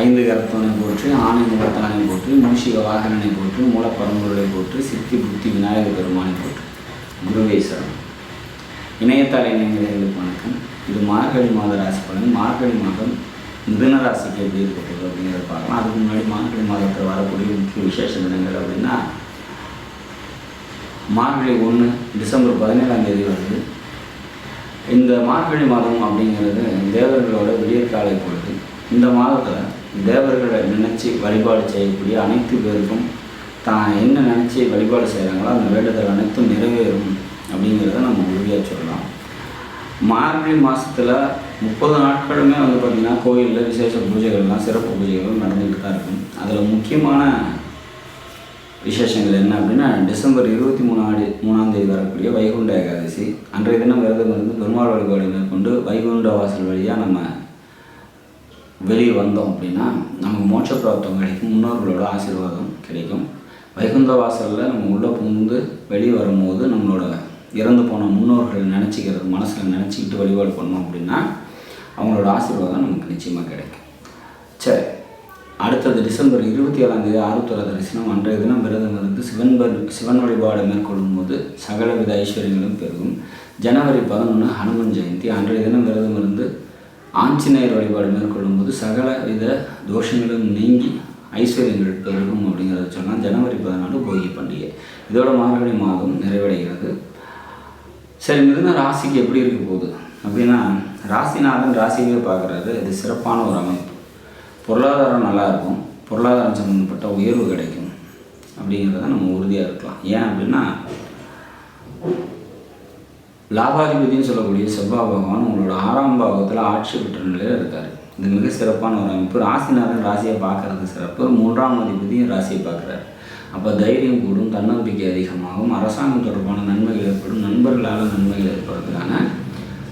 ஐந்து கரத்தவனை போற்றி ஆணை முகத்தானை போற்றி மூஷிக வாகனனை போற்றி மூலப்பரம்பொருளை போற்றி சித்தி புத்தி விநாயக பெருமானை போற்று. குருவேஸ்வரம் சரணம் இணையத்தால் இணையங்களுக்கு வணக்கம். இது மார்கழி மாத ராசி பலன். மார்கழி மாதம் மிதுன ராசிக்கு எப்படி இருக்க போகுது அப்படிங்கிறத பார்க்கலாம். அதுக்கு முன்னாடி மார்கழி மாதத்தில் வரக்கூடிய முக்கிய விசேஷ தினங்கள் அப்படின்னா மார்கழி ஒன்று டிசம்பர் பதினேழாம் தேதி வருது. இந்த மார்கழி மாதம் அப்படிங்கிறது தேவர்களோட விடியற்காலை பொழுது. இந்த மாதத்தில் தேவர்களை நினச்சி வழிபாடு செய்யக்கூடிய அனைத்து பேருக்கும் தான் என்ன நினச்சி வழிபாடு செய்கிறாங்களோ அந்த வேண்டுதல் அனைத்தும் நிறைவேறும் அப்படிங்கிறத நம்ம உறுதியாக சொல்லலாம். மார்கழி மாதத்தில் முப்பது நாட்களுமே வந்து பார்த்திங்கன்னா கோயிலில் விசேஷ பூஜைகள்லாம் சிறப்பு பூஜைகளும் நடந்துக்கிட்டு தான் இருக்கும். அதில் முக்கியமான விசேஷங்கள் என்ன அப்படின்னா டிசம்பர் இருபத்தி மூணாடி மூணாம் தேதி வரக்கூடிய வைகுண்ட ஏகாதசி. அன்றைய தினம் விரதம் இருந்து பெருமாள் வழிபாடு மேற்கொண்டு வைகுண்ட வாசல் வழியாக நம்ம வெளியே வந்தோம் அப்படின்னா நமக்கு மோட்ச பிராப்தம் கிடைக்கும் முன்னோர்களோட ஆசீர்வாதம் கிடைக்கும். வைகுந்த வாசலில் நம்ம உள்ளே புகுந்து வெளியே வரும்போது நம்மளோட இறந்து போன முன்னோர்கள் நினச்சிக்கிறது மனசில் நினச்சிக்கிட்டு வழிபாடு பண்ணோம் அப்படின்னா அவங்களோட ஆசீர்வாதம் நமக்கு நிச்சயமாக கிடைக்கும். சரி அடுத்தது டிசம்பர் இருபத்தி ஏழாம் தேதி ஆறுத்தொலை தரிசனம். அன்றைய தினம் விரதம் இருந்து சிவன் சிவன் வழிபாடு மேற்கொள்ளும் போது சகலவித ஐஸ்வர்யங்களும் பெருகும். ஜனவரி பதினொன்று ஹனுமன் ஜெயந்தி. அன்றைய தினம் விரதம் இருந்து ஆஞ்சநேயர் வழிபாடு மேற்கொள்ளும் போது சகல வித தோஷங்களும் நீங்கி ஐஸ்வர்யங்கள் பெருகும் அப்படிங்கிறத சொன்னால் ஜனவரி பதினாலு போகி பண்டிகை. இதோட மார்கழி மாதம் நிறைவடைகிறது. சரி மிதுன ராசிக்கு எப்படி இருக்க போகுது? அப்படின்னா ராசிநாதன் ராசியவே பார்க்குறாரு இது சிறப்பான ஒரு அமைப்பு. பொருளாதாரம் நல்லாயிருக்கும் பொருளாதாரம் சம்மந்தப்பட்ட உயர்வு கிடைக்கும். அப்படிங்கிறத நம்ம உறுதியாக இருக்கலாம். ஏன் அப்படின்னா லாபாதிபதினு சொல்லக்கூடிய செவ்வாய் பகவான் உங்களோட ஆறாம் பாகத்தில் ஆட்சி பெற்ற நிலையில் இருக்கார். இது மிக சிறப்பான ஒரு அமைப்பு. ராசிநாதன் ராசியை பார்க்கறது சிறப்பு. மூன்றாம் அதிபதியும் ராசியை பார்க்குறாரு. அப்போ தைரியம் கூடும் தன்னம்பிக்கை அதிகமாகும் அரசாங்கம் தொடர்பான நன்மைகள் ஏற்படும் நண்பர்களால் நன்மைகள் ஏற்படுறதுக்கான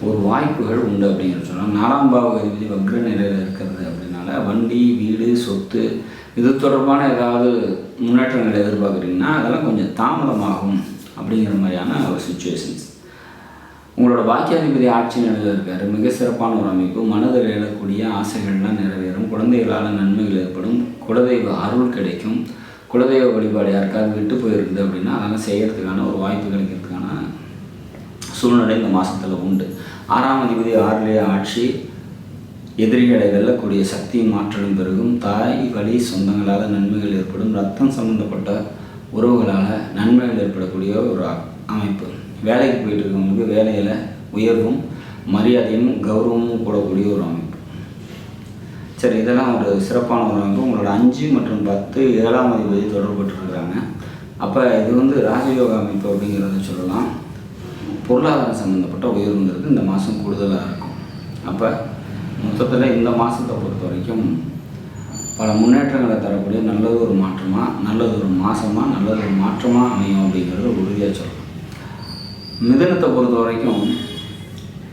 ஒரு வாய்ப்புகள் உண்டு அப்படின்னு சொன்னால் நாலாம் பாவ அதிபதி வக்ர நிலையில் இருக்கிறது அப்படின்னால வண்டி வீடு சொத்து இது தொடர்பான ஏதாவது முன்னேற்றங்கள் எதிர்பார்க்குறீங்கன்னா அதெல்லாம் கொஞ்சம் தாமதமாகும் அப்படிங்கிற மாதிரியான ஒரு சுச்சுவேஷன்ஸ் உங்களோட பாக்கியாதிபதி ஆட்சி நிலையில் இருக்கார் மிக சிறப்பான ஒரு அமைப்பு. மனதில் எழக்கூடிய ஆசைகள்லாம் நிறைவேறும். குழந்தைகளால் நன்மைகள் ஏற்படும். குலதெய்வ அருள் கிடைக்கும். குலதெய்வ வழிபாடு யாருக்காவது விட்டு போயிருந்தது அப்படின்னா அதெல்லாம் செய்கிறதுக்கான ஒரு வாய்ப்பு கிடைக்கிறதுக்கான சூழ்நிலை இந்த மாதத்தில் உண்டு. ஆறாம் அதிபதி ஆறுலேயே ஆட்சி எதிரிகளை வெல்லக்கூடிய சக்தியும் ஆற்றலும் பெருகும். தாய் வழி சொந்தங்களால் நன்மைகள் ஏற்படும். ரத்தம் சம்பந்தப்பட்ட உறவுகளால் நன்மைகள் ஏற்படக்கூடிய ஒரு அமைப்பு. வேலைக்கு போயிட்டு இருக்கவங்களுக்கு வேலையில் உயர்வும் மரியாதையும் கௌரவமும் கூடக்கூடிய ஒரு அமைப்பு. சரி இதெல்லாம் ஒரு சிறப்பான ஒரு அமைப்பு. உங்களோட அஞ்சு மற்றும் பத்து ஏழாம் அதிபதி தொடர்புபட்டுருக்குறாங்க. அப்போ இது வந்து ராஜயோக அமைப்பு அப்படிங்கிறத சொல்லலாம். பொருளாதாரம் சம்மந்தப்பட்ட உயர்வுங்கிறது இந்த மாதம் கூடுதலாக இருக்கும். அப்போ மொத்தத்தில் இந்த மாதத்தை பொறுத்த வரைக்கும் பல முன்னேற்றங்களை தரக்கூடிய நல்லது ஒரு மாற்றமாக நல்லது ஒரு மாதமாக நல்லது ஒரு மாற்றமாக அமையும் அப்படிங்கிறது உறுதியாக சொல்லலாம் மிதனத்தை பொறுத்த வரைக்கும்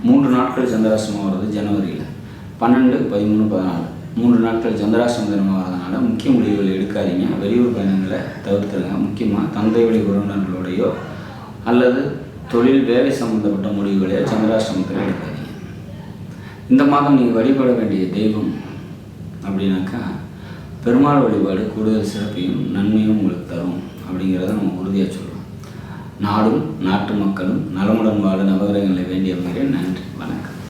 மூன்று நாட்கள் சந்திராசிரமம் வருது ஜனவரியில். பன்னெண்டு பதிமூணு பதினாலு. மூன்று நாட்கள் சந்திராசிரம தினமாக வரதுனால முக்கிய முடிவுகள் எடுக்காதீங்க. வெளியூர் பயணங்களை தவிர்த்துருங்க. முக்கியமாக தந்தை வழி உறவினர்களோடையோ அல்லது தொழில் வேலை சம்மந்தப்பட்ட முடிவுகளை சந்திராசிரமத்தில் எடுக்காதீங்க. இந்த மாதம் நீங்கள் வழிபட வேண்டிய தெய்வம் அப்படின்னாக்கா பெருமாள் வழிபாடு கூடுதல் சிறப்பையும் நன்மையும் உங்களுக்கு தரும் அப்படிங்கிறத நம்ம உறுதியாக சொல்லணும் நாடும் நாட்டு மக்களும் நலமுடன் வாழ நவகிரகங்களை வேண்டி அமைகிறேன். நன்றி. வணக்கம்.